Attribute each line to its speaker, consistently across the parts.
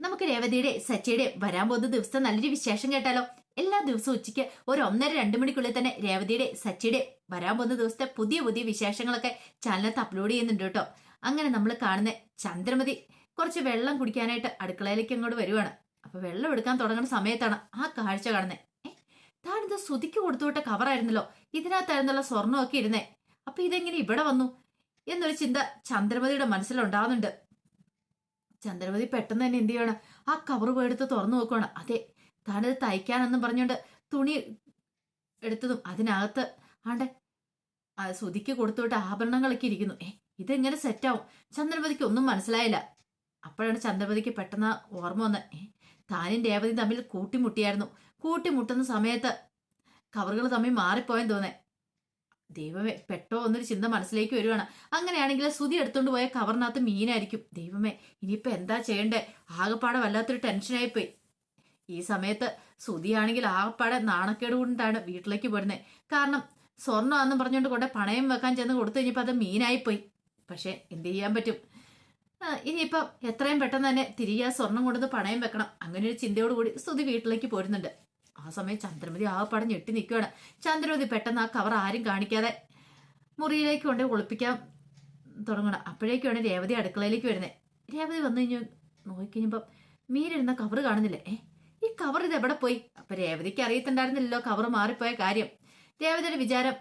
Speaker 1: നമുക്ക് രേവതിയുടെ സച്ചിയുടെ വരാൻ പോകുന്ന ദിവസം നല്ലൊരു വിശേഷം കേട്ടാലോ? എല്ലാ ദിവസവും ഉച്ചയ്ക്ക് ഒരു ഒന്നര രണ്ട് മണിക്കുള്ളിൽ തന്നെ രേവതിയുടെ സച്ചിയുടെ വരാൻ പോകുന്ന ദിവസത്തെ പുതിയ പുതിയ വിശേഷങ്ങളൊക്കെ ചാനലിനകത്ത് അപ്ലോഡ് ചെയ്യുന്നുണ്ട് കേട്ടോ. അങ്ങനെ നമ്മൾ കാണുന്ന ചന്ദ്രമതി കുറച്ച് വെള്ളം കുടിക്കാനായിട്ട് അടുക്കളയിലേക്ക് അങ്ങോട്ട് വരുവാണ്. അപ്പൊ വെള്ളം എടുക്കാൻ തുടങ്ങുന്ന സമയത്താണ് ആ കാഴ്ച കാണുന്നത് താനിത് സുതിക്ക് കൊടുത്തുവിട്ട കവറായിരുന്നല്ലോ ഇതിനകത്തായിരുന്നല്ലോ സ്വർണമൊക്കെ ഇരുന്നേ. അപ്പൊ ഇതെങ്ങനെ ഇവിടെ വന്നു? എന്നൊരു ചിന്ത ചന്ദ്രമതിയുടെ മനസ്സിലുണ്ടാവുന്നുണ്ട്. ചന്ദ്രമതി പെട്ടെന്ന് തന്നെ എന്ത് ചെയ്യണം? ആ കവർ പോയെടുത്ത് തുറന്നു നോക്കുകയാണ് അതെ താനത് തയ്ക്കാനെന്നും പറഞ്ഞുകൊണ്ട് തുണി എടുത്തതും അതിനകത്ത് ആണ്ടെ ആ സുതിക്ക് കൊടുത്തോട്ട് ആഭരണങ്ങളൊക്കെ ഇരിക്കുന്നു. ഏ ഇതെങ്ങനെ സെറ്റാവും ചന്ദ്രപതിക്ക് ഒന്നും മനസ്സിലായില്ല. അപ്പോഴാണ് ചന്ദ്രപതിക്ക് പെട്ടെന്ന് ഓർമ്മ വന്ന് ഏ താനും രേവതിയും തമ്മിൽ കൂട്ടിമുട്ടിയായിരുന്നു. കൂട്ടിമുട്ടുന്ന സമയത്ത് കവറുകൾ തമ്മിൽ മാറിപ്പോയെന്ന് തോന്നേ. ദൈവമേ പെട്ടോ എന്നൊരു ചിന്ത മനസ്സിലേക്ക് വരുവാണ്. അങ്ങനെയാണെങ്കിൽ സുതി എടുത്തുകൊണ്ട് പോയ കവറിനകത്ത് മീനായിരിക്കും. ദൈവമേ ഇനിയിപ്പോ എന്താ ചെയ്യണ്ടേ? ആകപ്പാടെ വല്ലാത്തൊരു ടെൻഷനായിപ്പോയി ഈ സമയത്ത് സുതിയാണെങ്കിൽ ആകപ്പാടെ നാണക്കേട് കൊണ്ടാണ് വീട്ടിലേക്ക് പോരുന്നത് കാരണം സ്വർണം ആണെന്ന് പറഞ്ഞുകൊണ്ട് കൊണ്ട് പണയം വെക്കാൻ ചെന്ന് കൊടുത്തു കഴിഞ്ഞപ്പോൾ അത് മീനായിപ്പോയി. പക്ഷേ എന്ത് ചെയ്യാൻ പറ്റും? ഇനിയിപ്പം എത്രയും പെട്ടെന്ന് തന്നെ തിരികെ സ്വർണം കൊണ്ടുവന്ന് പണയം വെക്കണം. അങ്ങനെ ഒരു ചിന്തയോടുകൂടി സ്തുതി വീട്ടിലേക്ക് പോരുന്നുണ്ട്. ആ സമയം ചന്ദ്രമതി ആകപ്പാടെ ഞെട്ടി നിൽക്കുകയാണ്. ചന്ദ്രമതി പെട്ടെന്ന് ആ കവർ ആരും കാണിക്കാതെ മുറിയിലേക്ക് കൊണ്ട് ഒളിപ്പിക്കാൻ തുടങ്ങണം അപ്പോഴേക്കാണ് രേവതി അടുക്കളയിലേക്ക് വരുന്നത് രേവതി വന്നു കഴിഞ്ഞു നോക്കിക്കഴിഞ്ഞപ്പം മീനിരുന്ന കവർ കാണുന്നില്ലേ. ഏ ഈ കവർ ഇത് എവിടെ പോയി? അപ്പൊ രേവതിക്ക് അറിയത്തുണ്ടായിരുന്നില്ലല്ലോ കവർ മാറിപ്പോയ കാര്യം. രേവതിയുടെ വിചാരം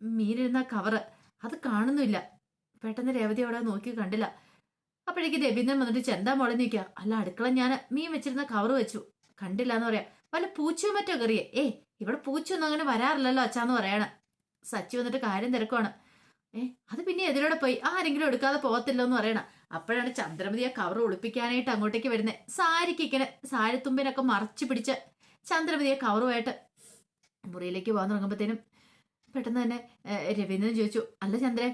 Speaker 1: മീനിരുന്ന കവർ അത് കാണുന്നില്ല. പെട്ടെന്ന് രേവതി അവിടെ നോക്കി കണ്ടില്ല. അപ്പോഴേക്ക് രവീന്ദ്രൻ വന്നിട്ട് ചെന്താ മുളഞ്ഞിരിക്കുക അല്ല അടുക്കള ഞാൻ മീൻ വെച്ചിരുന്ന കവർ വെച്ചു. കണ്ടില്ല എന്ന് പറയാം. വല്ല പൂച്ചയോ മറ്റോ കറിയേ ഏ ഇവിടെ പൂച്ചയൊന്നും അങ്ങനെ വരാറില്ലല്ലോ അച്ഛാന്ന് പറയണ. സച്ചി വന്നിട്ട് കാര്യം തിരക്കുവാണ്. ഏ അത് പിന്നെ എതിരോടെ പോയി. ആരെങ്കിലും എടുക്കാതെ പോകത്തില്ലോ എന്ന് പറയണ. അപ്പോഴാണ് ചന്ദ്രമതി ആ കവർ ഒളിപ്പിക്കാനായിട്ട് അങ്ങോട്ടേക്ക് വരുന്നത് സാരിക്ക് ഇങ്ങനെ സാരിത്തുമ്പിനൊക്കെ മറച്ചു പിടിച്ച് ചന്ദ്രമതിയെ കവറുമായിട്ട് മുറിയിലേക്ക് പോകാൻ തുടങ്ങുമ്പോഴത്തേനും പെട്ടെന്ന് തന്നെ രവീന്ദ്രൻ ചോദിച്ചു അല്ല ചന്ദ്രൻ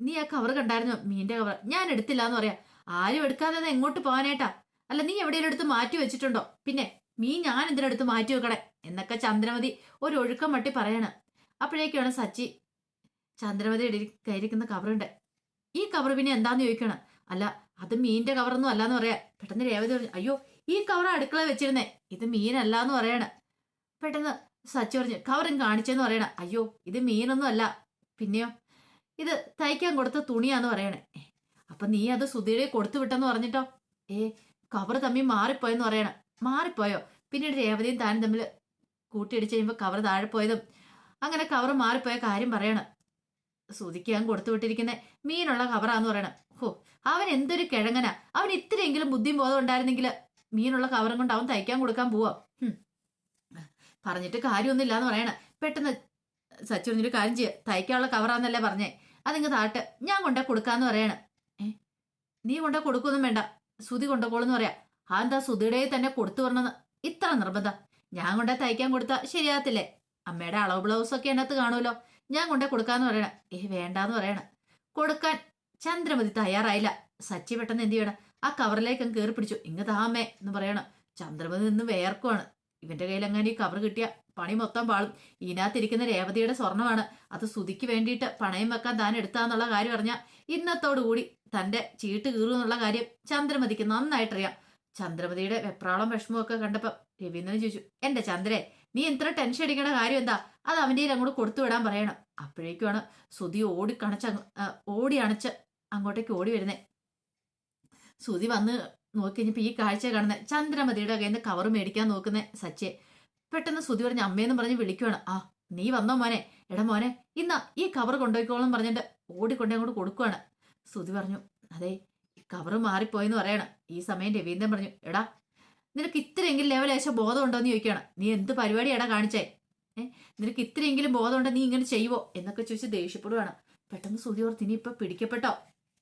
Speaker 1: നീ ആ കവർ കണ്ടായിരുന്നോ? മീന്റെ കവർ ഞാൻ എടുത്തില്ല എന്ന് പറയാം. ആരും എടുക്കാതെ എങ്ങോട്ട് പോകാനായിട്ടാ? അല്ല നീ എവിടെയെങ്കിലും എടുത്ത് മാറ്റി വെച്ചിട്ടുണ്ടോ? പിന്നെ മീൻ ഞാൻ എന്തിനെടുത്ത് മാറ്റി വെക്കണേ എന്നൊക്കെ ചന്ദ്രമതി ഒരു ഒഴുക്കം വട്ടി പറയണ്. അപ്പോഴേക്കാണ് സച്ചി ചന്ദ്രമതി കയറിക്കുന്ന കവറുണ്ട്. ഈ കവർ പിന്നെ എന്താന്ന് ചോദിക്കണം. അല്ല അത് മീനിന്റെ കവറൊന്നും അല്ലാന്ന് പറയാ. പെട്ടെന്ന് രേവതി പറഞ്ഞു അയ്യോ ഈ കവർ അടുക്കള വെച്ചിരുന്നേ. ഇത് മീനല്ല എന്ന് പറയണ. പെട്ടെന്ന് സച്ചി പറഞ്ഞു കവറും കാണിച്ചെന്ന് പറയണ. അയ്യോ ഇത് മീനൊന്നും അല്ല. പിന്നെയോ? ഇത് തയ്ക്കാൻ കൊടുത്ത തുണിയാന്ന് പറയണേ. അപ്പൊ നീ അത് സുധീരെ കൊടുത്തു വിട്ടെന്ന് പറഞ്ഞിട്ടോ? ഏ കവർ തമ്മിൽ മാറിപ്പോയെന്ന് പറയണ. മാറിപ്പോയോ? പിന്നീട് രേവതിയും താനും തമ്മിൽ കൂട്ടിയിടിച്ച് കഴിയുമ്പോൾ കവർ താഴെ പോയതും. അങ്ങനെ കവർ മാറിപ്പോയ കാര്യം പറയണം. സുതിക്ക് ഞാൻ കൊടുത്തു വിട്ടിരിക്കുന്ന. മീനുള്ള കവറാന്ന് പറയണം. ഹോ അവൻ എന്തൊരു കിഴങ്ങന. അവൻ ഇത്രയെങ്കിലും ബുദ്ധിയും ബോധം ഉണ്ടായിരുന്നെങ്കിൽ മീനുള്ള കവറും കൊണ്ട് അവൻ തയ്ക്കാൻ കൊടുക്കാൻ പോവാം. പറഞ്ഞിട്ട് കാര്യമൊന്നുമില്ല എന്ന് പറയണ. പെട്ടെന്ന് സച്ചു പറഞ്ഞൊരു കാര്യം ചെയ്യുക തയ്ക്കാനുള്ള കവറാന്നല്ലേ പറഞ്ഞേ. അതിങ്ങ് താട്ട്. ഞാൻ കൊണ്ടേ കൊടുക്കാന്ന് പറയണ. ഏ? നീ കൊണ്ടേ കൊടുക്കൊന്നും വേണ്ട. സുതി കൊണ്ടുപോകോളെന്ന് പറയാ. അതെന്താ സുതിയുടെ തന്നെ കൊടുത്തു പറഞ്ഞത്? ഇത്ര നിർബന്ധം. ഞാൻ കൊണ്ടേ തയ്ക്കാൻ കൊടുത്താ ശരിയാകത്തില്ലേ? അമ്മയുടെ അളവ് ബ്ലൗസൊക്കെ അതിനകത്ത് കാണുമല്ലോ. ഞാൻ കൊണ്ടേ കൊടുക്കാന്ന് പറയണ. ഏ വേണ്ടാന്ന് പറയണ. കൊടുക്കാൻ ചന്ദ്രമതി തയ്യാറായില്ല. സച്ചി പെട്ടെന്ന് എന്ത് ചെയ്യണം? ആ കവറിലേക്ക് അങ്ങ് കയറി പിടിച്ചു. ഇങ്ങ് താമേ എന്ന് പറയണം. ചന്ദ്രമതി നിന്ന് വേർക്കുവാണ്. ഇവന്റെ കയ്യിൽ അങ്ങനെ ഈ കവർ കിട്ടിയ പണി മൊത്തം പാളും. ഇതിനകത്തിരിക്കുന്ന രേവതിയുടെ സ്വർണമാണ്. അത് സുതിക്ക് വേണ്ടിയിട്ട് പണയം വെക്കാൻ താൻ എടുത്താന്നുള്ള കാര്യം അറിഞ്ഞാൽ ഇന്നത്തോടുകൂടി തന്റെ ചീട്ട് കീറുമെന്നുള്ള കാര്യം ചന്ദ്രമതിക്ക് നന്നായിട്ടറിയാം. ചന്ദ്രമതിയുടെ വെപ്രാളം വിഷമവും കണ്ടപ്പോൾ കണ്ടപ്പോ രവീന്ദ്രൻ ചോദിച്ചു എന്റെ ചന്ദ്രേ നീ ഇത്ര ടെൻഷൻ അടിക്കണ കാര്യം എന്താ? അത് അവന്റെ കയ്യിൽ അങ്ങോട്ട് കൊടുത്തു വിടാൻ പറയണം. അപ്പോഴേക്കുമാണ് സുതി ഓടി കണച്ച് ഓടി അണച്ച് അങ്ങോട്ടേക്ക് ഓടി വരുന്നേ. സുതി വന്ന് നോക്കിക്കഴിഞ്ഞപ്പോൾ ഈ കാഴ്ച കാണുന്നത് ചന്ദ്രമതിയുടെ കയ്യിൽ നിന്ന് കവർ മേടിക്കാൻ നോക്കുന്ന സച്ചെ പെട്ടെന്ന് സുതി പറഞ്ഞ അമ്മയെന്ന് പറഞ്ഞ് വിളിക്കുവാണ്. ആ നീ വന്നോ മോനെ. എടാ മോനെ ഇന്നാ ഈ കവർ കൊണ്ടുപോയിക്കോളും പറഞ്ഞിട്ട് ഓടിക്കൊണ്ടേ അങ്ങോട്ട് കൊടുക്കുവാണ്. സുതി പറഞ്ഞു അതെ കവർ മാറിപ്പോയെന്ന് പറയണം. ഈ സമയം രവീന്ദ്രൻ പറഞ്ഞു എടാ നിനക്ക് ഇത്രയെങ്കിലും ലെവലേശം ബോധം ഉണ്ടോ എന്ന് ചോദിക്കുകയാണ്. നീ എന്ത് പരിപാടിയാടാ കാണിച്ചേ? ഏഹ് നിനക്ക് ഇത്രയെങ്കിലും ബോധം ഉണ്ടോ നീ ഇങ്ങനെ ചെയ്യുവോ? എന്നൊക്കെ ചോദിച്ച് ദേഷ്യപ്പെടുവാണ്. പെട്ടെന്ന് സുതി ഓർത്ത് ഇനി ഇപ്പൊ പിടിക്കപ്പെട്ടോ?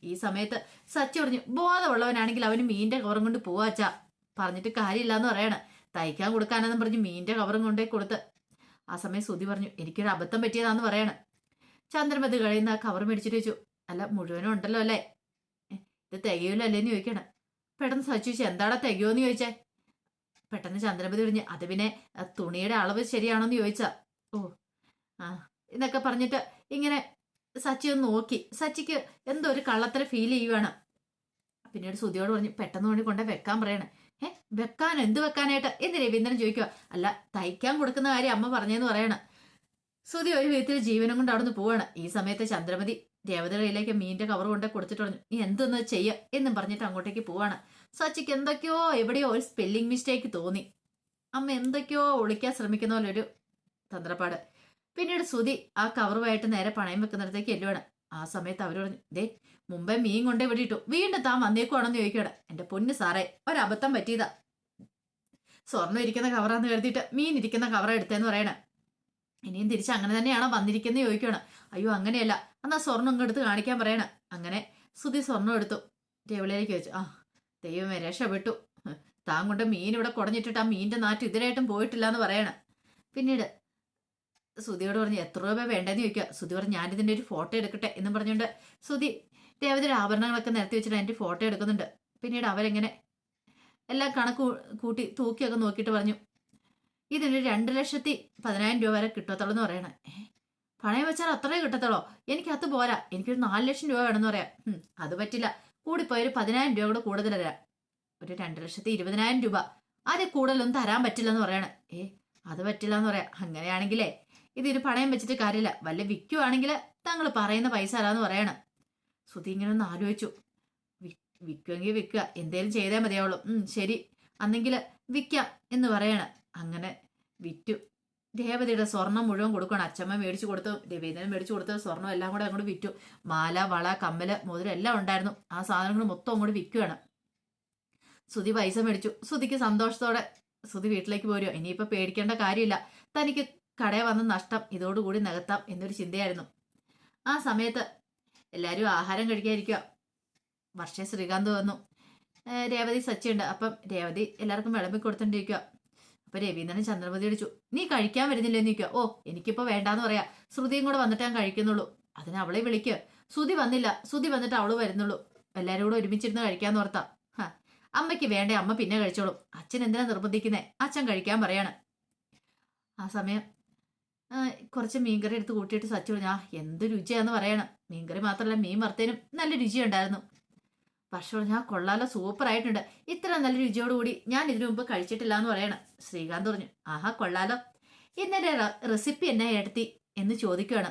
Speaker 1: ഈ സമയത്ത് സച്ചി പറഞ്ഞു ബോധമുള്ളവനാണെങ്കിൽ അവന് മീനിന്റെ കവറും കൊണ്ട് പോവാച്ചാ പറഞ്ഞിട്ട് കാര്യമില്ല എന്ന് പറയാണ്. തയ്ക്കാൻ കൊടുക്കാനെന്നും പറഞ്ഞ് മീനിന്റെ കവറും കൊണ്ടേ കൊടുത്ത്. ആ സമയം സുതി പറഞ്ഞു എനിക്കൊരു അബദ്ധം പറ്റിയതാന്ന് പറയാണ്. ചന്ദ്രമതി കഴിയുന്ന ആ കവർ മേടിച്ചിട്ട് വെച്ചു അല്ല മുഴുവനും ഉണ്ടല്ലോ അല്ലേ? ഇത് തികയൂലോ അല്ലേന്ന് ചോദിക്കണം പെട്ടെന്ന് സച്ചി ചോദിച്ചു എന്താടാ തികയോന്ന് ചോദിച്ചേ? പെട്ടെന്ന് ചന്ദ്രപതി പറഞ്ഞു അത് പിന്നെ തുണിയുടെ അളവ് ശരിയാണോന്ന് ചോദിച്ചാ ഓ ആ എന്നൊക്കെ പറഞ്ഞിട്ട് ഇങ്ങനെ സച്ചി ഒന്ന് നോക്കി. സച്ചിക്ക് എന്തോ ഒരു കള്ളത്തര ഫീൽ ചെയ്യുവാണ്. പിന്നീട് സുതിയോട് പറഞ്ഞു പെട്ടെന്ന് വേണ്ടി കൊണ്ട് വെക്കാൻ പറയണേ. ഏ വെക്കാൻ? എന്ത് വെക്കാനായിട്ട്? എന്ന് രവീന്ദ്രൻ ചോദിക്കുക അല്ല തയ്ക്കാൻ കൊടുക്കുന്ന കാര്യം അമ്മ പറഞ്ഞെന്ന് പറയണ. സുതി ഒരു വിധത്തിൽ ജീവനം കൊണ്ട് അവിടുന്ന് പോവാണ്. ഈ സമയത്ത് ചന്ദ്രമതി ദേവതയുടെ കയ്യിലേക്ക് മീനിന്റെ കവർ കൊണ്ട് കൊടുത്തിട്ടു നീ എന്തൊന്ന് ചെയ്യ എന്നും പറഞ്ഞിട്ട് അങ്ങോട്ടേക്ക് പോവാണ്. സച്ചിക്ക് എന്തൊക്കെയോ എവിടെയോ ഒരു സ്പെല്ലിംഗ് മിസ്റ്റേക്ക് തോന്നി. അമ്മ എന്തൊക്കെയോ ഒളിക്കാൻ ശ്രമിക്കുന്ന പോലെ ഒരു തന്ത്രപ്പാട്. പിന്നീട് സുതി ആ കവറുമായിട്ട് നേരെ പണയം വെക്കുന്നിടത്തേക്ക് എല്ലുവാണ് ആ സമയത്ത് അവർ പറഞ്ഞു ദേ മുമ്പേ മീൻ കൊണ്ടേ ഇവിടെ ഇട്ടു. വീണ്ടും താൻ വന്നേക്കുവാണെന്ന് ചോദിക്കുകയാണ് എന്റെ പൊന്ന് സാറേ ഒരബദ്ധം പറ്റിയതാ. സ്വർണം ഇരിക്കുന്ന കവറാന്ന് കരുതിയിട്ട് മീൻ ഇരിക്കുന്ന കവറ എടുത്തേന്ന് പറയണേ. ഇനിയും തിരിച്ച് അങ്ങനെ തന്നെയാണോ വന്നിരിക്കുന്നത് ചോദിക്കുകയാണ് അയ്യോ അങ്ങനെയല്ല. എന്നാ സ്വർണം എടുത്ത് കാണിക്കാൻ പറയണ. അങ്ങനെ സുതി സ്വർണം എടുത്തു. ടേബിളിലേക്ക് വെച്ചു. ആ ദൈവമേ രക്ഷപ്പെട്ടു. താൻ കൊണ്ട് മീൻ ഇവിടെ കുടഞ്ഞിട്ടിട്ട് ആ മീന്റെ നാറ്റ് ഇതിനായിട്ടും പോയിട്ടില്ല എന്ന് പറയണ. പിന്നീട് സുതിയോട് പറഞ്ഞു എത്ര രൂപ വേണ്ടെന്ന് ചോദിക്കുക സുതി പറഞ്ഞു ഞാനിതിന്റെ ഒരു ഫോട്ടോ എടുക്കട്ടെ എന്ന് പറഞ്ഞുകൊണ്ട് സുതി ദേവതയുടെ ആഭരണങ്ങളൊക്കെ നിരത്തി വെച്ചിട്ട് അതിന്റെ ഫോട്ടോ എടുക്കുന്നുണ്ട്. പിന്നീട് അവരെങ്ങനെ എല്ലാ കണക്ക് കൂട്ടി തൂക്കിയൊക്കെ നോക്കിയിട്ട് പറഞ്ഞു ഇതിന് രണ്ട് ലക്ഷത്തി പതിനായിരം രൂപ വരെ കിട്ടത്തുള്ളൂ എന്ന് പറയണേ. പണയം വെച്ചാൽ അത്രേ കിട്ടത്തുള്ളൂ. എനിക്ക് അത് പോരാ. എനിക്കൊരു നാല് ലക്ഷം രൂപ വേണമെന്ന് പറയാം. അത് പറ്റില്ല. കൂടിപ്പോയി ഒരു പതിനായിരം രൂപ കൂടെ കൂടുതൽ തരാം. ഒരു രണ്ട് ലക്ഷത്തി ഇരുപതിനായിരം രൂപ. അതിൽ കൂടുതലൊന്നും തരാൻ പറ്റില്ലെന്ന് പറയണേ. ഏ അത് പറ്റില്ല എന്ന് പറയാം. അങ്ങനെയാണെങ്കിലേ ഇതിന് പണയം വെച്ചിട്ട് കാര്യമില്ല. വല്ല വിൽക്കുവാണെങ്കിൽ താങ്കൾ പറയുന്ന പൈസ അല്ലാന്ന് പറയണം. സുധി ഇങ്ങനെ ഒന്ന് ആലോചിച്ചു. വിൽക്കുമെങ്കിൽ വിൽക്കുക. എന്തേലും ചെയ്തേ മതിയാവുള്ളൂ. ശരി. അന്നെങ്കിൽ വിൽക്കാം എന്ന് പറയണം. അങ്ങനെ വിറ്റു. ദേവതയുടെ സ്വർണം മുഴുവൻ കൊടുക്കണം അച്ഛമ്മ മേടിച്ചു കൊടുത്തു രവീന്ദ്രൻ മേടിച്ചു കൊടുത്ത സ്വർണം എല്ലാം കൂടെ അങ്ങോട്ട് വിറ്റു. മാല വള കമ്മൽ മുതല എല്ലാം ഉണ്ടായിരുന്നു. ആ സാധനങ്ങൾ മൊത്തം അങ്ങോട്ട് വിൽക്കുകയാണ്. സുതി പൈസ മേടിച്ചു. സുതിക്ക് സന്തോഷത്തോടെ സുതി വീട്ടിലേക്ക് പോരുമോ ഇനിയിപ്പോ പേടിക്കേണ്ട കാര്യമില്ല. തനിക്ക് കടയിൽ വന്ന നഷ്ടം ഇതോടുകൂടി നികത്താം എന്നൊരു ചിന്തയായിരുന്നു. ആ സമയത്ത് എല്ലാവരും ആഹാരം കഴിക്കാതിരിക്കുക വർഷേ ശ്രീകാന്ത് വന്നു. രേവതി സച്ചിയുണ്ട്. അപ്പം രേവതി എല്ലാവർക്കും വിളമ്പി കൊടുത്തോണ്ടിരിക്കുക അപ്പൊ രവീന്ദ്രൻ ചന്ദ്രമതി അടിച്ചു നീ കഴിക്കാൻ വരുന്നില്ലെന്ന് നിൽക്കുക ഓ എനിക്കിപ്പോ വേണ്ടാന്ന് പറയാ. ശ്രുതിയും കൂടെ വന്നിട്ട് ഞാൻ കഴിക്കുന്നുള്ളൂ. അതിന് അവളെ വിളിക്കുക ശ്രുതി വന്നില്ല. ശ്രുതി വന്നിട്ട് അവൾ വരുന്നുള്ളൂ. എല്ലാരും കൂടെ ഒരുമിച്ചിരുന്ന് കഴിക്കാന്ന് ഓർത്താ. അമ്മയ്ക്ക് വേണ്ടേ അമ്മ പിന്നെ കഴിച്ചോളും. അച്ഛൻ എന്തിനാ നിർബന്ധിക്കുന്നേ? അച്ഛൻ കഴിക്കാൻ പറയാണ്. ആ സമയം കുറച്ച് മീൻകറി എടുത്ത് കൂട്ടിയിട്ട് സച്ചു ഞാ എന്ത് രുചിയാന്ന് പറയണം. മീൻകറി മാത്രമല്ല മീൻ വറുത്തേനും നല്ല രുചിയുണ്ടായിരുന്നു. പക്ഷെ ഞാൻ കൊള്ളാലോ സൂപ്പർ ആയിട്ടുണ്ട് ഇത്ര നല്ല രുചിയോടുകൂടി ഞാൻ ഇതിനു മുമ്പ് കഴിച്ചിട്ടില്ല എന്ന് പറയണം. ശ്രീകാന്ത് പറഞ്ഞു ആഹാ കൊള്ളാലോ. ഇന്നലെ റെസിപ്പി എന്നെ എടുത്തി എന്ന് ചോദിക്കുകയാണ്.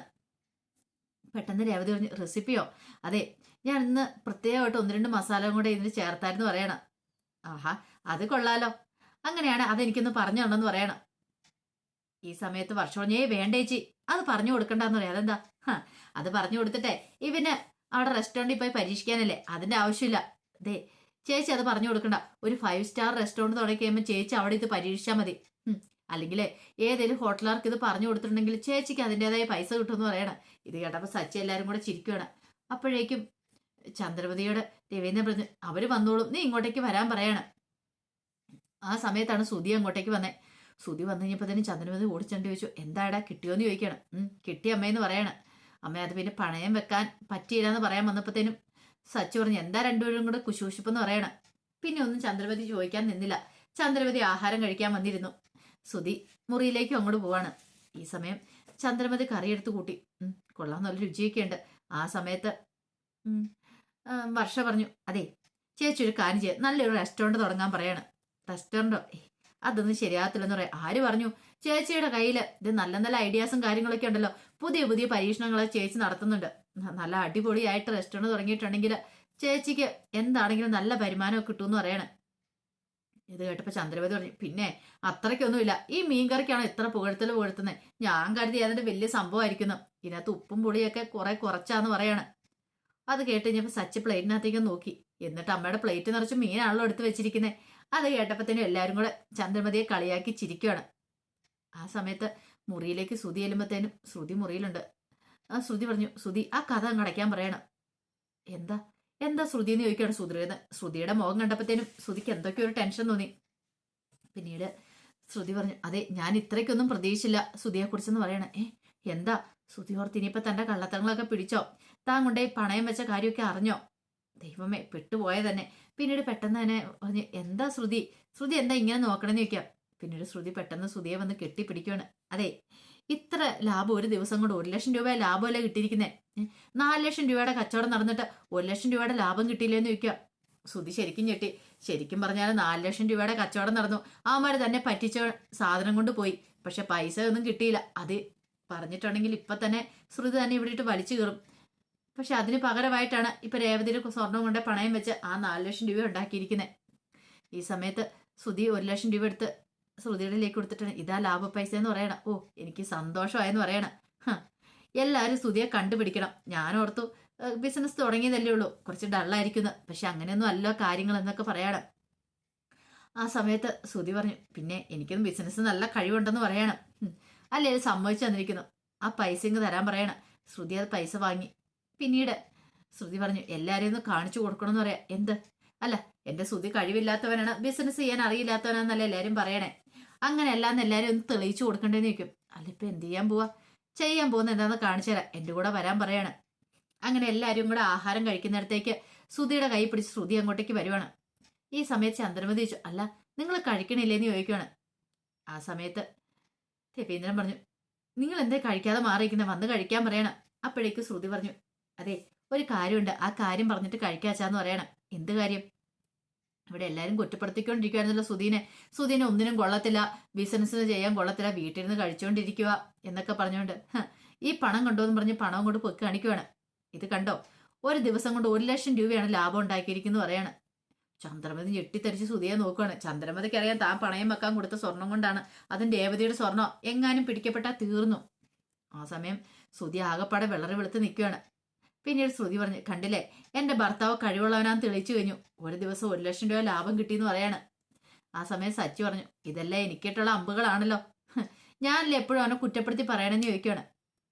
Speaker 1: പെട്ടെന്ന് രേവതി പറഞ്ഞു റെസിപ്പിയോ അതെ ഞാൻ ഇന്ന് പ്രത്യേകമായിട്ട് ഒന്ന് രണ്ട് മസാലയും കൂടെ ഇതിന് ചേർത്തായിരുന്നു പറയണം. ആഹാ അത് കൊള്ളാലോ. അങ്ങനെയാണ് അതെനിക്കൊന്ന് പറഞ്ഞു തന്നെന്ന് പറയണം. ഈ സമയത്ത് വർഷോഞ്ഞേ വേണ്ടേച്ചി അത് പറഞ്ഞു കൊടുക്കണ്ടെന്ന് പറയാം. അതെന്താ? അത് പറഞ്ഞു കൊടുത്തിട്ടെ. ഇവന് അവിടെ റെസ്റ്റോറന്റിൽ പോയി പരീക്ഷിക്കാനല്ലേ? അതിന്റെ ആവശ്യമില്ല. ദേ ചേച്ചി അത് പറഞ്ഞു കൊടുക്കണ്ട. ഒരു ഫൈവ് സ്റ്റാർ റെസ്റ്റോറന്റ് തുടങ്ങി കഴിയുമ്പോൾ ചേച്ചി അവിടെ ഇത് പരീക്ഷിച്ചാൽ മതി. അല്ലെങ്കിൽ ഏതെങ്കിലും ഹോട്ടലുകാർക്ക് ഇത് പറഞ്ഞു കൊടുത്തിട്ടുണ്ടെങ്കിൽ ചേച്ചിക്ക് അതിന്റെതായ പൈസ കിട്ടുമെന്ന് പറയണം. ഇത് കേട്ടപ്പോൾ സച്ചി എല്ലാവരും കൂടെ ചിരിക്കുകയാണ് അപ്പോഴേക്കും ചന്ദ്രപതിയോട് രവീന്ദ്രൻ പറഞ്ഞു അവർ വന്നോളും. നീ ഇങ്ങോട്ടേക്ക് വരാൻ പറയണം. ആ സമയത്താണ് സുധി അങ്ങോട്ടേക്ക് വന്നേ. സുധി വന്നു കഴിഞ്ഞപ്പോൾ തന്നെ ചന്ദ്രപതി ഓടിച്ചണ്ട് ചോദിച്ചു എന്താടാ കിട്ടിയോന്ന് ചോദിക്കണം. കിട്ടിയ കിട്ടി അമ്മയെന്ന് പറയണം. അമ്മ അത് പിന്നെ പണയം വെക്കാൻ പറ്റിയില്ല എന്ന് പറയാൻ വന്നപ്പോഴത്തേനും സച്ചു പറഞ്ഞു എന്താ രണ്ടുപേരും കൂടെ കുശൂഷിപ്പെന്ന് പറയണം? പിന്നെ ഒന്നും ചന്ദ്രമതി ചോദിക്കാൻ നിന്നില്ല. ചന്ദ്രമതി ആഹാരം കഴിക്കാൻ വന്നിരുന്നു. സുധി മുറിയിലേക്കും അങ്ങോട്ട് പോവാണ്. ഈ സമയം ചന്ദ്രമതി കറിയെടുത്ത് കൂട്ടി. കൊള്ളാം നല്ല രുചിയൊക്കെ ഉണ്ട് ആ സമയത്ത് വർഷ പറഞ്ഞു അതെ ചേച്ചി ഒരു കാര്യം ചെയ്യാം. നല്ലൊരു റെസ്റ്റോറന്റ് തുടങ്ങാൻ പറയാണ്. റെസ്റ്റോറന്റോ? അതൊന്നും ശരിയാകത്തില്ലെന്ന് പറയാം. ആര് പറഞ്ഞു? ചേച്ചിയുടെ കയ്യിൽ ഇത് നല്ല നല്ല ഐഡിയാസും കാര്യങ്ങളൊക്കെ ഉണ്ടല്ലോ. പുതിയ പുതിയ പരീക്ഷണങ്ങൾ ചേച്ചി നടത്തുന്നുണ്ട്. നല്ല അടിപൊളിയായിട്ട് റെസ്റ്റോറന്റ് തുടങ്ങിയിട്ടുണ്ടെങ്കിൽ ചേച്ചിക്ക് എന്താണെങ്കിലും നല്ല വരുമാനമൊക്കെ കിട്ടുമെന്ന് പറയണേ. ഇത് കേട്ടപ്പോൾ ചന്ദ്രപതി പറഞ്ഞു പിന്നെ അത്രയ്ക്കൊന്നുമില്ല. ഈ മീൻകറിക്കാണ് ഇത്ര പുകഴ്ത്തൽ പുകഴ്ത്തുന്നത് ഞാൻ കരുതി അതിന്റെ വലിയ സംഭവമായിരിക്കുന്നു. ഇതിനകത്ത് ഉപ്പും പുളിയൊക്കെ കുറെ കുറച്ചാന്ന് പറയാണ്. അത് കേട്ട് കഴിഞ്ഞപ്പോൾ സച്ച് പ്ലേറ്റിനകത്തേക്ക് നോക്കി. എന്നിട്ട് അമ്മയുടെ പ്ലേറ്റ് നിറച്ച് മീനാണല്ലോ എടുത്ത് വെച്ചിരിക്കുന്നത് അത് കേട്ടപ്പോഴത്തേനും എല്ലാവരും കൂടെ ചന്ദ്രമതിയെ കളിയാക്കി ചിരിക്കുകയാണ് ആ സമയത്ത് മുറിയിലേക്ക് ശ്രുതി എല്ലുമ്പത്തേനും ശ്രുതി മുറിയിലുണ്ട്. ആ ശ്രുതി പറഞ്ഞു ശ്രുതി ആ കഥ അങ്ങ് അടയ്ക്കാൻ പറയണം. എന്താ? എന്താ ശ്രുതി? എന്ന് ചോദിക്കുകയാണ് ശ്രുതിയുടെ ശ്രുതിയുടെ മുഖം കണ്ടപ്പോഴത്തേനും ശ്രുതിക്ക് എന്തൊക്കെയോ ഒരു ടെൻഷൻ തോന്നി. പിന്നീട് ശ്രുതി പറഞ്ഞു അതെ ഞാൻ ഇത്രയ്ക്കൊന്നും പ്രതീക്ഷിച്ചില്ല ശ്രുതിയെ കുറിച്ചെന്ന് പറയണേ. ഏ എന്താ? ശ്രുതി ഓർത്ത് ഇനിയിപ്പോ തന്റെ കള്ളത്തങ്ങളൊക്കെ പിടിച്ചോ? താൻ കൊണ്ടേ പണയം വെച്ച കാര്യമൊക്കെ അറിഞ്ഞോ? ദൈവമേ പെട്ടുപോയ തന്നെ. പിന്നീട് പെട്ടെന്ന് തന്നെ പറഞ്ഞു എന്താ ശ്രുതി? ശ്രുതി എന്താ ഇങ്ങനെ നോക്കണമെന്ന് ചോദിക്കാം. പിന്നീട് ശ്രുതി പെട്ടെന്ന് ശ്രുതിയെ വന്ന് കെട്ടിപ്പിടിക്കുകയാണ് അതെ ഇത്ര ലാഭം ഒരു ദിവസം കൊണ്ട് ഒരു ലക്ഷം രൂപ ലാഭമല്ല കിട്ടിയിരിക്കുന്നത് നാല് ലക്ഷം രൂപയുടെ കച്ചവടം നടന്നിട്ട് ഒരു ലക്ഷം രൂപയുടെ ലാഭം കിട്ടിയില്ലെന്ന് ചോദിക്കാം. ശ്രുതി ശരിക്കും ഞെട്ടി. ശരിക്കും പറഞ്ഞാൽ നാല് ലക്ഷം രൂപയുടെ കച്ചവടം നടന്നു. അവന്മാർ തന്നെ പറ്റിച്ച സാധനം കൊണ്ട് പോയി. പക്ഷെ പൈസ ഒന്നും കിട്ടിയില്ല. അത് പറഞ്ഞിട്ടുണ്ടെങ്കിൽ ഇപ്പൊ തന്നെ ശ്രുതി തന്നെ ഇവിടെ ഇട്ട് വലിച്ചു കയറും പക്ഷെ അതിന് പകരമായിട്ടാണ് ഇപ്പൊ രേവതിയുടെ സ്വർണം കൊണ്ട് പണയം വെച്ച് ആ നാല് ലക്ഷം രൂപ ഉണ്ടാക്കിയിരിക്കുന്നത് ഈ സമയത്ത് ശ്രുതി ഒരു ലക്ഷം രൂപ എടുത്ത് ശ്രുതിയുടെയിലേക്ക് കൊടുത്തിട്ടാണ്. ഇതാ ലാഭ പൈസ എന്ന് പറയണം. ഓ എനിക്ക് സന്തോഷമായെന്ന് പറയണം. എല്ലാവരും ശ്രുതിയെ കണ്ടുപിടിക്കണം. ഞാൻ ഓർത്തു ബിസിനസ് തുടങ്ങിയതല്ലേ ഉള്ളൂ. കുറച്ച് ഡള്ളായിരിക്കുന്നു പക്ഷെ അങ്ങനെയൊന്നും അല്ല കാര്യങ്ങൾ എന്നൊക്കെ പറയണം. ആ സമയത്ത് ശ്രുതി പറഞ്ഞു പിന്നെ എനിക്കൊന്നും ബിസിനസ് നല്ല കഴിവുണ്ടെന്ന് പറയണം. അല്ലേ? സംഭവിച്ചു തന്നിരിക്കുന്നു. ആ പൈസ ഇങ്ങ് തരാൻ പറയണം. ശ്രുതി അത് പൈസ വാങ്ങി. പിന്നീട് ശ്രുതി പറഞ്ഞു എല്ലാവരെയും ഒന്ന് കാണിച്ചു കൊടുക്കണമെന്ന് പറയാം. എന്ത്? അല്ല എന്റെ ശ്രുതി കഴിവില്ലാത്തവനാണ് ബിസിനസ് ചെയ്യാൻ അറിയില്ലാത്തവനാന്നല്ല എല്ലാവരും പറയണേ. അങ്ങനെയല്ല എന്ന് എല്ലാവരും ഒന്ന് തെളിയിച്ചു കൊടുക്കണ്ടേന്ന് ചോദിക്കും. അല്ല ഇപ്പൊ എന്ത് ചെയ്യാൻ പോവാ? ചെയ്യാൻ പോകുന്ന എന്താന്ന് കാണിച്ചു തരാം എന്റെ കൂടെ വരാൻ പറയാണ്. അങ്ങനെ എല്ലാരും കൂടെ ആഹാരം കഴിക്കുന്നിടത്തേക്ക് ശ്രുതിയുടെ കൈ പിടിച്ച് ശ്രുതി അങ്ങോട്ടേക്ക് വരുവാണ്. ഈ സമയത്ത് ചന്ദ്രമതി ചോദിച്ചു അല്ല നിങ്ങൾ കഴിക്കണില്ലേന്ന് ചോദിക്കുവാണ്. ആ സമയത്ത് രവീന്ദ്രൻ പറഞ്ഞു നിങ്ങൾ എന്തേ കഴിക്കാതെ മാറിയിരിക്കുന്നത് വന്ന് കഴിക്കാൻ പറയണം. അപ്പോഴേക്ക് ശ്രുതി പറഞ്ഞു അതെ ഒരു കാര്യമുണ്ട്. ആ കാര്യം പറഞ്ഞിട്ട് കഴിക്കാച്ചാന്ന് പറയണം. എന്ത് കാര്യം? ഇവിടെ എല്ലാവരും കുറ്റപ്പെടുത്തിക്കൊണ്ടിരിക്കുകയായിരുന്നല്ലോ സുധീനെ. സുധീനെ ഒന്നിനും കൊള്ളത്തില്ല. ബിസിനസ് ചെയ്യാൻ കൊള്ളത്തില്ല. വീട്ടിലിരുന്ന് കഴിച്ചുകൊണ്ടിരിക്കുക എന്നൊക്കെ പറഞ്ഞുകൊണ്ട് ഈ പണം കണ്ടോ എന്ന് പറഞ്ഞ് പണം കൊണ്ട് പൊക്കി കാണിക്കുവാണ്. ഇത് കണ്ടോ? ഒരു ദിവസം കൊണ്ട് ഒരു ലക്ഷം രൂപയാണ് ലാഭം ഉണ്ടാക്കിയിരിക്കുന്നു പറയാണ്. ചന്ദ്രമതി ഞെട്ടിത്തരിച്ച് സുധിയെ നോക്കുവാണ്. ചന്ദ്രമതിക്ക് അറിയാൻ താൻ പണയം വെക്കാൻ കൊടുത്ത സ്വർണം കൊണ്ടാണ് അതിന്റെ ദേവതയുടെ സ്വർണം. എങ്ങാനും പിടിക്കപ്പെട്ടാൽ തീർന്നു. ആ സമയം സുധി ആകപ്പാടെ വിളറി വെളുത്ത് നിൽക്കുകയാണ് പിന്നീട് ശ്രുതി പറഞ്ഞു കണ്ടില്ലേ എന്റെ ഭർത്താവ് കഴിവുള്ളവനാന്ന് തെളിയിച്ചു കഴിഞ്ഞു. ഒരു ദിവസം ഒരു ലക്ഷം രൂപ ലാഭം കിട്ടിയെന്ന് പറയാണ്. ആ സമയം സച്ചി പറഞ്ഞു ഇതെല്ലാം എനിക്കിട്ടുള്ള അമ്പുകളാണല്ലോ. ഞാനല്ലേ എപ്പോഴും അവനെ കുറ്റപ്പെടുത്തി പറയണമെന്ന് ചോദിക്കുകയാണ്.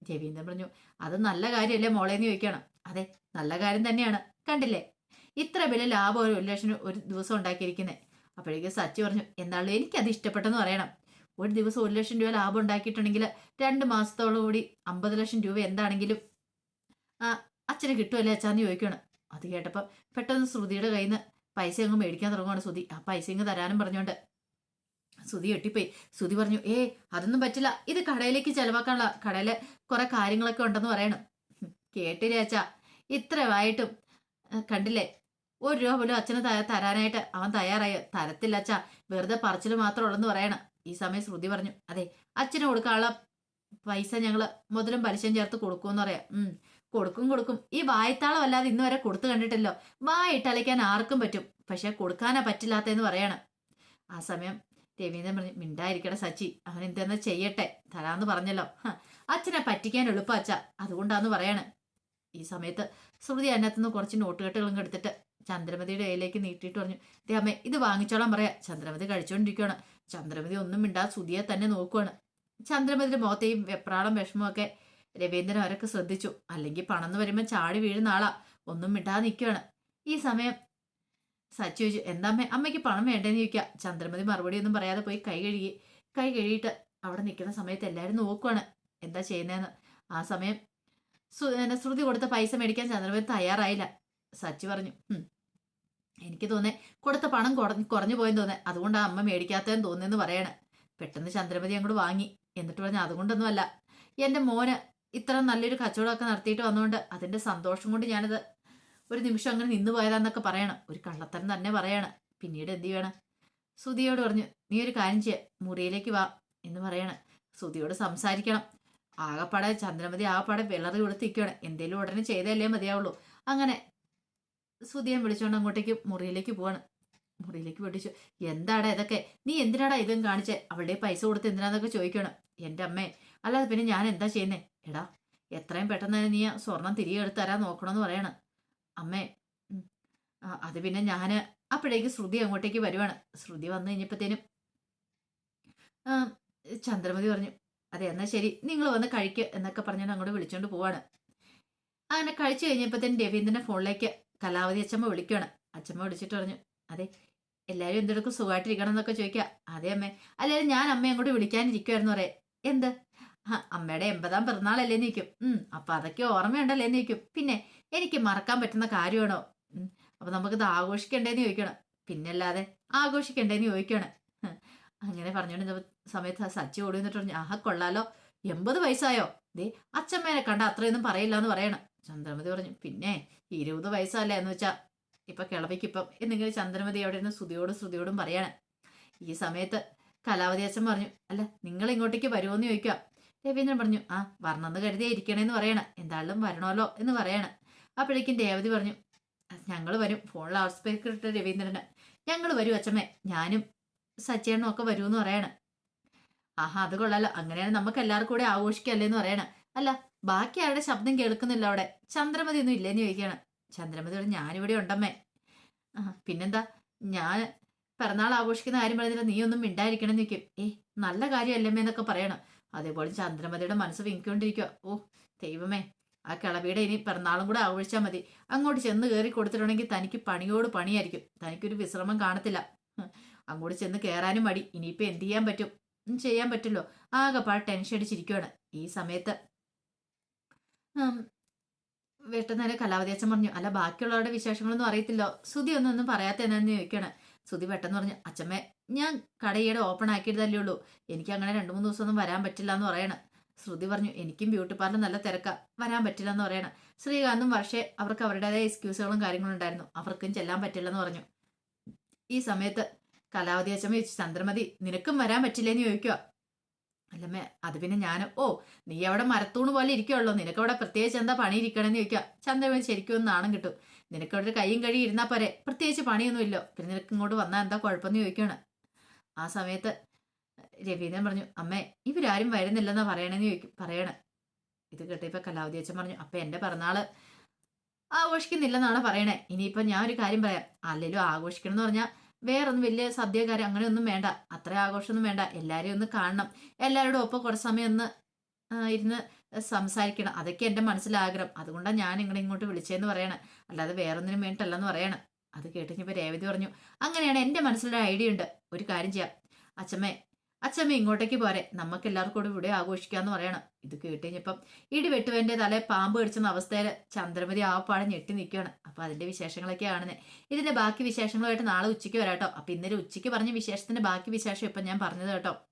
Speaker 1: രവീന്ദ്രൻ പറഞ്ഞു അത് നല്ല കാര്യമല്ലേ മോളേന്ന് ചോദിക്കണം അതെ നല്ല കാര്യം തന്നെയാണ്. കണ്ടില്ലേ ഇത്ര വലിയ ലാഭം ഒരു ലക്ഷം ഒരു ദിവസം ഉണ്ടാക്കിയിരിക്കുന്നത് അപ്പോഴേക്കും സച്ചി പറഞ്ഞു എന്നാലും എനിക്കത് ഇഷ്ടപ്പെട്ടെന്ന് പറയണം. ഒരു ദിവസം ഒരു ലക്ഷം രൂപ ലാഭം ഉണ്ടാക്കിയിട്ടുണ്ടെങ്കിൽ രണ്ട് മാസത്തോളം കൂടി അമ്പത് ലക്ഷം രൂപ എന്താണെങ്കിലും ആ അച്ഛന് കിട്ടുമല്ലേ അച്ഛാന്ന് ചോദിക്കുകയാണ് അത് കേട്ടപ്പോൾ പെട്ടെന്ന് ശ്രുതിയുടെ കയ്യിൽ നിന്ന് പൈസ അങ്ങ് മേടിക്കാൻ തുടങ്ങുവാണ് ശ്രുതി. ആ പൈസ അങ്ങ് തരാനും പറഞ്ഞുകൊണ്ട് ശ്രുതി എട്ടിപ്പോയി ശ്രുതി പറഞ്ഞു ഏ അതൊന്നും പറ്റില്ല. ഇത് കടയിലേക്ക് ചെലവാക്കാനുള്ള കടയിലെ കുറെ കാര്യങ്ങളൊക്കെ ഉണ്ടെന്ന് പറയണം. കേട്ടില്ല അച്ഛാ? ഇത്രമായിട്ടും കണ്ടില്ലേ? ഒരു രൂപ പോലും അച്ഛന് തരാനായിട്ട് അവൻ തയ്യാറായി. തരത്തില്ല അച്ഛാ. വെറുതെ പറച്ചിൽ മാത്രം ഉള്ളെന്ന് പറയണം. ഈ സമയം ശ്രുതി പറഞ്ഞു അതെ അച്ഛന് കൊടുക്കാനുള്ള പൈസ ഞങ്ങൾ മുതലും പലിശയും ചേർത്ത് കൊടുക്കുമെന്ന് പറയാം. കൊടുക്കും കൊടുക്കും. ഈ വായത്താളം അല്ലാതെ ഇന്ന് വരെ കൊടുത്തു കണ്ടിട്ടില്ലോ. വായിട്ടലയ്ക്കാൻ ആർക്കും പറ്റും. പക്ഷെ കൊടുക്കാനാ പറ്റില്ലാത്തതെന്ന് പറയണം. ആ സമയം രവീന്ദ്രൻ പറഞ്ഞു മിണ്ടായിരിക്കട്ടെ സച്ചി. അവൻ എന്തെന്ന് ചെയ്യട്ടെ? തരാന്ന് പറഞ്ഞല്ലോ. അച്ഛനെ പറ്റിക്കാൻ എളുപ്പം അച്ഛ. അതുകൊണ്ടാന്ന് പറയാണ്. ഈ സമയത്ത് ശ്രുതി അതിനകത്തുനിന്ന് കുറച്ച് നോട്ടുകെട്ടുകളും എടുത്തിട്ട് ചന്ദ്രമതിയുടെ കയ്യിലേക്ക് നീട്ടിയിട്ട് പറഞ്ഞു ദേ അമ്മേ ഇത് വാങ്ങിച്ചോളാൻ പറയാ. ചന്ദ്രമതി കഴിച്ചുകൊണ്ടിരിക്കുകയാണ് ചന്ദ്രമതി ഒന്നും മിണ്ടാ സുതിയെ തന്നെ നോക്കുവാണ്. ചന്ദ്രമതിയുടെ മുഖത്തെയും വെപ്രാളം വിഷമവും ഒക്കെ രവീന്ദ്രൻ അവരൊക്കെ ശ്രദ്ധിച്ചു. അല്ലെങ്കിൽ പണം എന്ന് വരുമ്പോൾ ചാടി വീഴുന്ന ആളാ. ഒന്നും മിണ്ടാതെ നിൽക്കുകയാണ് ഈ സമയം സച്ചു ചോദിച്ചു എന്താ അമ്മ അമ്മയ്ക്ക് പണം വേണ്ടെന്ന് ചോദിക്കുക ചന്ദ്രമതി മറുപടി ഒന്നും പറയാതെ പോയി കൈ കഴുകി. കൈ കഴുകിയിട്ട് അവിടെ നിൽക്കുന്ന സമയത്ത് എല്ലാവരും നോക്കുവാണ്. എന്താ ചെയ്യുന്നതെന്ന് ആ സമയം ശ്രുതി കൊടുത്ത പൈസ മേടിക്കാൻ ചന്ദ്രമതി തയ്യാറായില്ല. സച്ചു പറഞ്ഞു എനിക്ക് തോന്നേ കൊടുത്ത പണം കുറഞ്ഞു കുറഞ്ഞു പോയെന്ന് തോന്നേ. അതുകൊണ്ടാണ് അമ്മ മേടിക്കാത്തതെന്ന് തോന്നിയെന്ന് പറയണേ. പെട്ടെന്ന് ചന്ദ്രമതി അങ്ങോട്ട് വാങ്ങി. എന്നിട്ട് പറഞ്ഞു അതുകൊണ്ടൊന്നുമല്ല. എന്റെ മോന് ഇത്ര നല്ലൊരു കച്ചവടമൊക്കെ നടത്തിയിട്ട് വന്നുകൊണ്ട് അതിന്റെ സന്തോഷം കൊണ്ട് ഞാനത് ഒരു നിമിഷം അങ്ങനെ നിന്നു പോയതാന്നൊക്കെ പറയണം. ഒരു കള്ളത്തരം തന്നെ പറയണം. പിന്നീട് എന്ത് ചെയ്യണം? സുതിയോട് പറഞ്ഞു നീ ഒരു കാര്യം ചെയ്യ മുറിയിലേക്ക് വാ എന്ന് പറയണം. സുതിയോട് സംസാരിക്കണം. ആകപ്പാടെ ചന്ദ്രമതി ആകപ്പാടെ വിളറി കൊടുത്തിരിക്കുകയാണ് എന്തേലും ഉടനെ ചെയ്തല്ലേ മതിയാവുള്ളൂ. അങ്ങനെ സുതിയെ വിളിച്ചുകൊണ്ട് അങ്ങോട്ടേക്ക് മുറിയിലേക്ക് പോവാണ്. മുറിയിലേക്ക് പഠിച്ചു എന്താടാ ഇതൊക്കെ? നീ എന്തിനാടാ ഇതും കാണിച്ചേ? അവളുടെ പൈസ കൊടുത്ത് എന്തിനാന്നൊക്കെ ചോദിക്കണം എന്റെ അമ്മേ അല്ലാതെ പിന്നെ ഞാൻ എന്താ ചെയ്യുന്നേ? എടാ എത്രയും പെട്ടെന്ന് തന്നെ നീ സ്വർണം തിരികെ എടുത്ത് തരാൻ നോക്കണമെന്ന് പറയണം. അമ്മേ അത് പിന്നെ ഞാൻ അപ്പോഴേക്ക് ശ്രുതി അങ്ങോട്ടേക്ക് വരുവാണ്. ശ്രുതി വന്നു കഴിഞ്ഞപ്പോഴത്തേനും ചന്ദ്രമതി പറഞ്ഞു അതെ എന്നാ ശരി നിങ്ങൾ വന്ന് കഴിക്കുക എന്നൊക്കെ പറഞ്ഞാൽ അങ്ങോട്ട് വിളിച്ചോണ്ട് പോവാണ്. അങ്ങനെ കഴിച്ചു കഴിഞ്ഞപ്പോഴത്തേനും രവീന്ദ്രന്റെ ഫോണിലേക്ക് കലാവതി അച്ഛമ്മ വിളിക്കുകയാണ് അച്ഛമ്മ വിളിച്ചിട്ട് പറഞ്ഞു അതെ എല്ലാവരും എന്തെടുക്കും? സുഖമായിട്ടിരിക്കണം എന്നൊക്കെ ചോദിക്കുക അതെ അമ്മേ അല്ലെങ്കിൽ ഞാൻ അമ്മയെ അങ്ങോട്ട് വിളിക്കാനിരിക്കുമായിരുന്നു പറയാം. എന്ത്? അമ്മയുടെ എൺപതാം പിറന്നാളല്ലേ നിൽക്കും ഉം അപ്പൊ അതൊക്കെ ഓർമ്മയുണ്ടല്ലേ നിൽക്കും പിന്നെ എനിക്ക് മറക്കാൻ പറ്റുന്ന കാര്യമാണോ? അപ്പൊ നമുക്കിത് ആഘോഷിക്കണ്ടേന്ന് ചോദിക്കണം. പിന്നല്ലാതെ ആഘോഷിക്കണ്ടേന്ന് ചോദിക്കണം. അങ്ങനെ പറഞ്ഞോണ്ട് സമയത്ത് സച്ചി ഓടി വന്നിട്ട് പറഞ്ഞു ആഹാ കൊള്ളാലോ. എൺപത് വയസ്സായോ? ദേ അച്ഛമ്മേനെ കണ്ട അത്രയൊന്നും പറയില്ല എന്ന് പറയണം. ചന്ദ്രമതി പറഞ്ഞു പിന്നെ ഇരുപത് വയസ്സല്ലേ എന്ന് വെച്ചാ ഇപ്പൊ കിളവിക്കിപ്പം എന്നിങ്ങനെ ചന്ദ്രമതി അവിടെ നിന്ന് ശ്രുതിയോടും ശ്രുതിയോടും പറയാണ്. ഈ സമയത്ത് കലാവതി അച്ഛൻ പറഞ്ഞു അല്ല നിങ്ങൾ ഇങ്ങോട്ടേക്ക് വരുമോന്ന് ചോദിക്കാം. രവീന്ദ്രൻ പറഞ്ഞു ആ വരണമെന്ന് കരുതി ഇരിക്കണേന്ന് പറയണ. എന്തായാലും വരണമല്ലോ എന്ന് പറയണം. അപ്പോഴേക്കും രേവതി പറഞ്ഞു ഞങ്ങൾ വരും. ഫോണിൽ ഹൗസ് സ്പീക്കർ ഇട്ട് രവീന്ദ്രന്. ഞങ്ങൾ വരും അച്ഛമ്മേ. ഞാനും സച്ചേണ്ണും ഒക്കെ വരുമെന്ന് പറയണം. ആഹാ അത് കൊള്ളാലോ. അങ്ങനെയാണ് നമുക്ക് എല്ലാവർക്കും കൂടെ ആഘോഷിക്കല്ലേന്ന് പറയണ. അല്ല ബാക്കി ആരുടെ ശബ്ദം കേൾക്കുന്നില്ല അവിടെ. ചന്ദ്രമതി ഒന്നും ഇല്ലേന്ന് ചോദിക്കുകയാണ്. പറഞ്ഞു ഞാനിവിടെ ഉണ്ടമ്മേ. ആ പിന്നെന്താ? ഞാൻ പിറന്നാൾ ആഘോഷിക്കുന്ന കാര്യം പറഞ്ഞില്ല നീ ഒന്നും മിണ്ടായിരിക്കണം ചോദിക്കും. ഏ നല്ല കാര്യമല്ലമ്മേ എന്നൊക്കെ പറയണം. അതേപോലെ ചന്ദ്രമതിയുടെ മനസ്സ് വിങ്ങിക്കൊണ്ടിരിക്കുക ഓ ദൈവമേ ആ കിളവിയുടെ ഇനി പിറന്നാളും കൂടെ ആഘോഷിച്ചാൽ മതി. അങ്ങോട്ട് ചെന്ന് കയറി കൊടുത്തിട്ടുണ്ടെങ്കിൽ തനിക്ക് പണിയോട് പണിയായിരിക്കും. തനിക്കൊരു വിശ്രമം കാണത്തില്ല. അങ്ങോട്ട് ചെന്ന് കയറാനും മടി. ഇനിയിപ്പോൾ എന്ത് ചെയ്യാൻ പറ്റും? ചെയ്യാൻ പറ്റുമല്ലോ ആകെപ്പാട് ടെൻഷൻ അടിച്ചിരിക്കുകയാണ് ഈ സമയത്ത് വെട്ടുന്നേരം കലാവതി അച്ഛൻ പറഞ്ഞു അല്ല ബാക്കിയുള്ളവരുടെ വിശേഷങ്ങളൊന്നും അറിയത്തില്ലോ. ശ്രുതി ഒന്നും ഒന്നും പറയാത്ത എന്നാന്ന് ചോദിക്കുകയാണ് സുധി പെട്ടെന്ന് പറഞ്ഞു അച്ഛമ്മേ ഞാൻ കടയുടെ ഓപ്പൺ ആക്കിയതല്ലേ ഉള്ളൂ. എനിക്ക് അങ്ങനെ രണ്ടു മൂന്ന് ദിവസമൊന്നും വരാൻ പറ്റില്ല എന്ന് പറയണം. ശ്രുതി പറഞ്ഞു എനിക്കും ബ്യൂട്ടി പാർലർ നല്ല തിരക്കാ. വരാൻ പറ്റില്ല എന്ന് പറയണം. ശ്രീകാന്തും വർഷേ അവർക്ക് അവരുടേതായ എക്സ്ക്യൂസുകളും കാര്യങ്ങളും ഉണ്ടായിരുന്നു. അവർക്കും ചെല്ലാൻ പറ്റില്ലെന്ന് പറഞ്ഞു. ഈ സമയത്ത് കലാവതി അച്ഛമ്മ ചോദിച്ചു ചന്ദ്രമതി നിനക്കും വരാൻ പറ്റില്ലേന്ന് ചോദിക്കുക അല്ലമ്മേ അത് പിന്നെ ഞാൻ ഓ നീ അവിടെ മരത്തൂണ് പോലെ ഇരിക്കുള്ളൂ നിനക്ക് അവിടെ പ്രത്യേകിച്ച് എന്താ പണി ഇരിക്കണമെന്ന് ചോദിക്കുക ചന്ദ്രമതി ശരിക്കും നാണം കിട്ടും. നിനക്ക് അവിടെ കൈയും കഴിയും ഇരുന്നാൽ പോരെ. പ്രത്യേകിച്ച് പണിയൊന്നും ഇല്ലോ പിന്നെ നിനക്ക് ഇങ്ങോട്ട് വന്നാൽ എന്താ കുഴപ്പമെന്ന് ചോദിക്കുകയാണ് ആ സമയത്ത് രവീന്ദ്രൻ പറഞ്ഞു അമ്മേ ഇവരാരും വരുന്നില്ലെന്നാ പറയണെന്ന് ചോദിക്കും പറയണേ. ഇത് കേട്ടപ്പോൾ കലാവതി അച്ഛൻ പറഞ്ഞു അപ്പൊ എന്റെ പിറന്നാൾ ആഘോഷിക്കുന്നില്ലെന്നാണ് പറയണേ? ഇനിയിപ്പോ ഞാൻ ഒരു കാര്യം പറയാം. അല്ലെങ്കിലും ആഘോഷിക്കണം എന്ന് പറഞ്ഞാൽ വേറൊന്നും വലിയ സദ്യകാരം അങ്ങനെയൊന്നും വേണ്ട. അത്ര ആഘോഷമൊന്നും വേണ്ട. എല്ലാരെയും ഒന്ന് കാണണം. എല്ലാവരോടും ഒപ്പം കുറച്ച് സമയം ഒന്ന് ഇരുന്ന് സംസാരിക്കണം. അതൊക്കെ എന്റെ മനസ്സിലാഗ്രഹം. അതുകൊണ്ടാണ് ഞാൻ നിങ്ങളെ ഇങ്ങോട്ട് വിളിച്ചതെന്ന് പറയണേ. അല്ലാതെ വേറൊന്നിനും വേണ്ടിട്ടല്ലെന്ന് പറയണേ. അത് കേട്ടിപ്പോ രേവതി പറഞ്ഞു അങ്ങനെയാണ് എന്റെ മനസ്സിലൊരു ഐഡിയ ഉണ്ട്. ഒരു കാര്യം ചെയ്യാം. അച്ഛമ്മേ അച്ഛമ്മ ഇങ്ങോട്ടേക്ക് പോരെ. നമുക്ക് എല്ലാവർക്കും കൂടി ഇവിടെ ആഘോഷിക്കാന്ന് പറയണം. ഇത് കേട്ടുകഴിഞ്ഞപ്പം ഇടി വെട്ടുവന്റെ തല പാമ്പ് കടിച്ചെന്ന അവസ്ഥയിൽ ചന്ദ്രമതി ആ പാടെ ഞെട്ടി നിൽക്കുകയാണ്. അപ്പൊ അതിന്റെ വിശേഷങ്ങളൊക്കെ കാണുന്നത് ഇതിന്റെ ബാക്കി വിശേഷങ്ങളുമായിട്ട് നാളെ ഉച്ചയ്ക്ക് വരാട്ടോ അപ്പൊ ഇന്നലെ ഉച്ചയ്ക്ക് പറഞ്ഞ വിശേഷത്തിന്റെ ബാക്കി വിശേഷം ഇപ്പൊ ഞാൻ പറഞ്ഞത് കേട്ടോ.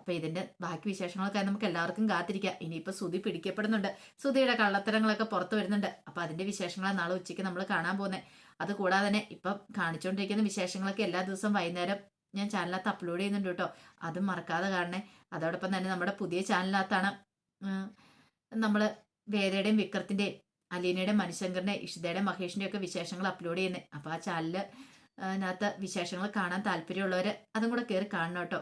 Speaker 1: അപ്പൊ ഇതിന്റെ ബാക്കി വിശേഷങ്ങളൊക്കെ നമുക്ക് എല്ലാവർക്കും കാത്തിരിക്കാം. ഇനിയിപ്പോ സുതി പിടിക്കപ്പെടുന്നുണ്ട്. സുതിയുടെ കള്ളത്തരങ്ങളൊക്കെ പുറത്തു വരുന്നുണ്ട്. അപ്പൊ അതിന്റെ വിശേഷങ്ങളാണ് നാളെ ഉച്ചയ്ക്ക് നമ്മൾ കാണാൻ പോകുന്നത് അത് കൂടാതെ തന്നെ ഇപ്പം കാണിച്ചുകൊണ്ടിരിക്കുന്ന വിശേഷങ്ങളൊക്കെ എല്ലാ ദിവസവും വൈകുന്നേരം ഞാൻ ചാനലിനകത്ത് അപ്ലോഡ് ചെയ്യുന്നുണ്ട് കേട്ടോ. അതും മറക്കാതെ കാണണേ. അതോടൊപ്പം തന്നെ നമ്മുടെ പുതിയ ചാനലിനകത്താണ് നമ്മൾ വേദയുടെയും വിക്രത്തിന്റെയും അലീനയുടെയും മനുശങ്കറിന്റെയും ഇഷിതയുടെയും മഹേഷിന്റെയും ഒക്കെ വിശേഷങ്ങൾ അപ്ലോഡ് ചെയ്യുന്നത് അപ്പോൾ ആ ചാനലിനകത്ത് വിശേഷങ്ങൾ കാണാൻ താല്പര്യമുള്ളവർ അതും കൂടെ കയറി കാണണം കേട്ടോ.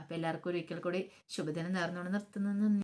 Speaker 1: അപ്പോൾ എല്ലാവർക്കും ഒരിക്കൽ കൂടി ശുഭദിനം നേർന്നുകൊണ്ട് നിർത്തുന്നു.